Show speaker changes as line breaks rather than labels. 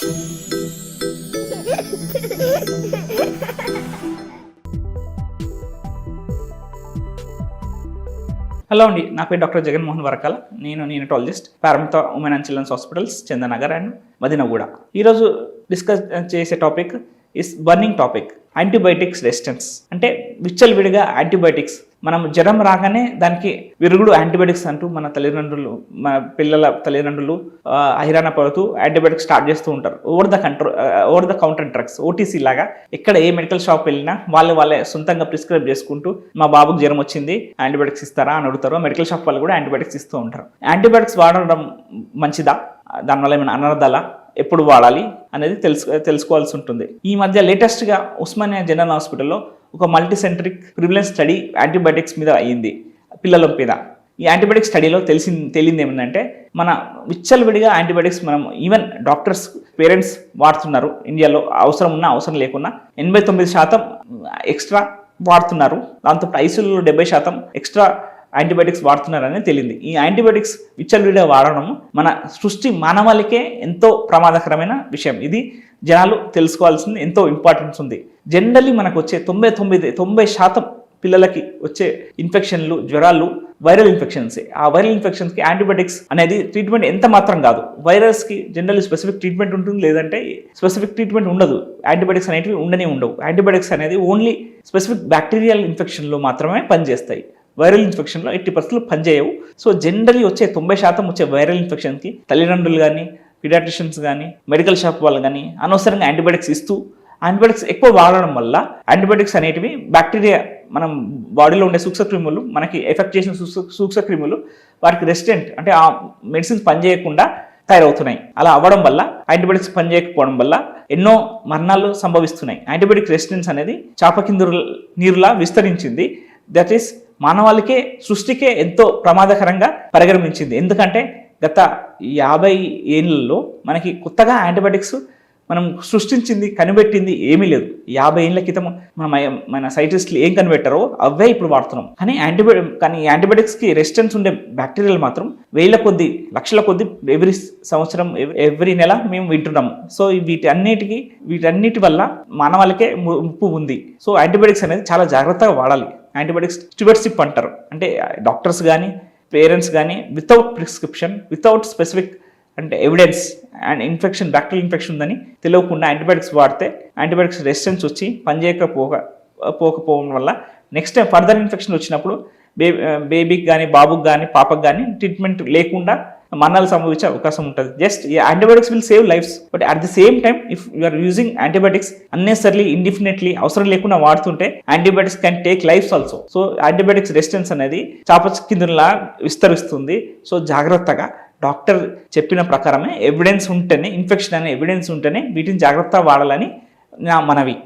Hello అండి నా పేరు డాక్టర్ జగన్మోహన్ వరకాల. నేను neonatologist Paramitha women and children's hospitals Chandanagar and Madinaguda. ఈరోజు డిస్కస్ చేసే topic is burning topic antibiotics resistance. అంటే విచ్చలవిడిగా యాంటీబయాటిక్స్. మనం జ్వరం రాగానే దానికి విరుగుడు యాంటీబయాటిక్స్ అంటూ మన తల్లిదండ్రులు మన పిల్లల తల్లిదండ్రులు ఆ, హైరాణ పడుతూ యాంటీబయాటిక్స్ స్టార్ట్ చేస్తూ ఉంటారు. Over the counter over the counter drugs O T C లాగా. ఎక్కడ ఏ మెడికల్ షాప్ వెళ్ళినా వాళ్ళు వాళ్ళే సొంతంగా ప్రిస్క్రైబ్ చేసుకుంటూ మా బాబుకు జ్వరం వచ్చింది యాంటీబయాటిక్స్ ఇస్తారా? అని అడుగుతారు. మెడికల్ షాప్ వాళ్ళు కూడా యాంటీబయాటిక్స్ ఇస్తూ ఉంటారు. యాంటీబయాటిక్స్ వాడడం మంచిదా? దానివల్ల ఏమైనా అనర్థాలా ఎప్పుడు వాడాలి? అనేది తెలుసు తెలుసుకోవాల్సి ఉంటుంది. ఈ మధ్య లేటెస్ట్గా ఉస్మానియా జనరల్ హాస్పిటల్లో ఒక multi centric prevalence study antibiotics మీద అయ్యింది పిల్లల మీద. ఈ యాంటీబయాటిక్ స్టడీలో తెలిసి తేలింది ఏమిటంటే మన విచ్చలవిడిగా యాంటీబయాటిక్స్ మనం ఈవెన్ డాక్టర్స్ పేరెంట్స్ వాడుతున్నారు. ఇండియాలో అవసరం ఉన్నా అవసరం లేకున్నా ఎనభై తొమ్మిది శాతం ఎక్స్ట్రా వాడుతున్నారు. దాంతో ఐసీయూలో డెబ్బై శాతం ఎక్స్ట్రా యాంటీబయాటిక్స్ వాడుతున్నారని తెలియంది ఈ యాంటీబయాటిక్స్ విచ్చలవిడిగా వాడడం మన సృష్టి మానవాళికే ఎంతో ప్రమాదకరమైన విషయం. ఇది జనాలు తెలుసుకోవాల్సింది ఎంతో ఇంపార్టెన్స్ ఉంది. జనరల్లీ మనకు వచ్చే తొంభై తొమ్మిది తొంభై శాతం పిల్లలకి వచ్చే ఇన్ఫెక్షన్లు జ్వరాలు వైరల్ ఇన్ఫెక్షన్సే. ఆ వైరల్ ఇన్ఫెక్షన్స్కి యాంటీబయాటిక్స్ అనేది ట్రీట్మెంట్ ఎంత మాత్రం కాదు. వైరస్కి జనరల్ స్పెసిఫిక్ ట్రీట్మెంట్ ఉంటుంది లేదంటే స్పెసిఫిక్ ట్రీట్మెంట్ ఉండదు. యాంటీబయాటిక్స్ అనేటివి ఉండనే ఉండవు. యాంటీబయాటిక్స్ అనేది ఓన్లీ స్పెసిఫిక్ బ్యాక్టీరియల్ ఇన్ఫెక్షన్లో మాత్రమే పనిచేస్తాయి. వైరల్ ఇన్ఫెక్షన్లో ఎయిటీ పర్సెంట్ పనిచేయవు. సో జనరలీ వచ్చే తొంభై శాతం వచ్చే వైరల్ ఇన్ఫెక్షన్కి తల్లిదండ్రులు కానీ పీడియాట్రిషియన్స్ కానీ మెడికల్ షాప్ వాళ్ళు కానీ అనవసరంగా యాంటీబయాటిక్స్ ఇస్తూ యాంటీబయాటిక్స్ ఎక్కువ వాడడం వల్ల యాంటీబయాటిక్స్ అనేటివి బ్యాక్టీరియా మనం బాడీలో ఉండే సూక్ష్మక్రిములు మనకి ఎఫెక్ట్ చేసిన సూక్ష్మ సూక్ష్మక్రిములు వారికి రెసిడెంట్ అంటే ఆ మెడిసిన్స్ పనిచేయకుండా తయారవుతున్నాయి. అలా అవ్వడం వల్ల యాంటీబయాటిక్స్ పనిచేయకపోవడం వల్ల ఎన్నో మరణాలు సంభవిస్తున్నాయి. యాంటీబయాటిక్ రెసిస్టెన్స్ అనేది చాపకిందు నీరులా విస్తరించింది. దట్ ఈస్ మానవాళికే సృష్టికే ఎంతో ప్రమాదకరంగా పరిగణించింది. ఎందుకంటే గత యాభై ఏళ్ళలో మనకి కొత్తగా యాంటీబయాటిక్స్ మనం సృష్టించింది కనిపెట్టింది ఏమీ లేదు. యాభై ఏళ్ళ క్రితం మన మన సైంటిస్టులు ఏం కనిపెట్టారో అవే ఇప్పుడు వాడుతున్నాం. కానీ యాంటీబయో కానీ యాంటీబయాటిక్స్కి రెసిస్టెన్స్ ఉండే బ్యాక్టీరియాలు మాత్రం వేల కొద్ది లక్షల కొద్ది ఎవ్రీ సంవత్సరం ఎవ్రీ నెల మేము వింటున్నాము సో వీటన్నిటికి వీటన్నిటి వల్ల మానవాళికే ము- ముప్పు ఉంది. సో యాంటీబయాటిక్స్ అనేది చాలా జాగ్రత్తగా వాడాలి. యాంటీబయాటిక్స్ స్టివర్షిప్ అంటారు. అంటే డాక్టర్స్ కానీ పేరెంట్స్ కానీ వితౌట్ ప్రిస్క్రిప్షన్ వితౌట్ స్పెసిఫిక్ అంటే evidence and infection bacterial infection ఉందని తెలియకుండా యాంటీబయాటిక్స్ వాడితే యాంటీబయాటిక్స్ రెసిస్టెన్స్ వచ్చి పనిచేయకపోక పోకపోవడం వల్ల నెక్స్ట్ టైం ఫర్దర్ ఇన్ఫెక్షన్ వచ్చినప్పుడు బేబీ బేబీకి కానీ బాబుకి కానీ పాపకు కానీ ట్రీట్మెంట్ లేకుండా మరణాలు సంభవించే అవకాశం ఉంటుంది. Just antibiotics will save lives but at the same time if you are using antibiotics unnecessarily indefinitely అవసరం లేకుండా వాడుతుంటే antibiotics can take lives also so antibiotics resistance అనేది చాప కిందలా విస్తరిస్తుంది. సో జాగ్రత్తగా డాక్టర్ చెప్పిన ప్రకారమే ఎవిడెన్స్ ఉంటేనే ఇన్ఫెక్షన్ అనే ఎవిడెన్స్ ఉంటేనే వీటిని జాగ్రత్త వాడాలని నా మనవి.